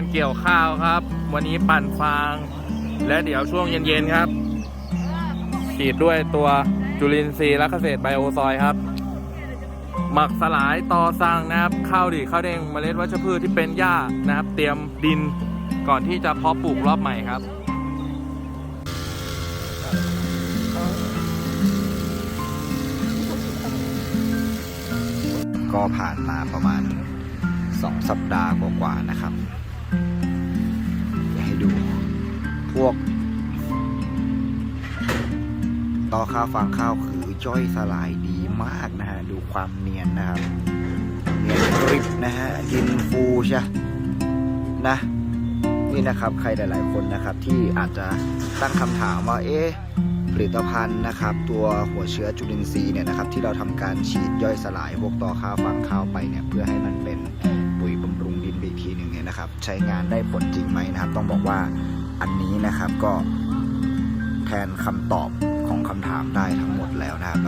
การเกี่ยวข้าวครับ วันนี้ปั่นฟาง และเดี๋ยวช่วงเย็นๆครับฉีดด้วยตัวจุลินทรีย์และเกษตรไบโอซอยครับ หมักสลายต่อสร้างนะครับข้าวดีข้าวแดงเมล็ดวัชพืชที่เป็นหญ้านะครับ เตรียมดินก่อนที่จะเพาะปลูกรอบใหม่ครับก็ผ่านมาประมาณ 2 สัปดาห์กว่าๆนะครับ วก ต่อข้าวฟางข้าวคือย่อยสลายดีมากนะฮะ ดูความเนียนนะครับ เนียนกริบนะฮะ กินฟูใช่นะ นี่นะครับใครหลาย ๆ คนนะครับ ที่อาจจะตั้งคำถามว่า เอ๊ะผลิตภัณฑ์นะครับ ตัวหัวเชื้อจุลินทรีย์เนี่ยนะครับ ที่เราทำการฉีดย่อยสลายพวกต่อข้าวฟางข้าวไปเนี่ยเพื่อให้มันเป็นปุ๋ยบำรุงดินไปอีกทีหนึ่งเนี่ยนะครับ ใช้งานได้ผลจริงไหมนะครับ ต้องบอกว่า อันนี้นะครับก็แทนคำตอบของคำถามได้ทั้งหมดแล้วนะครับ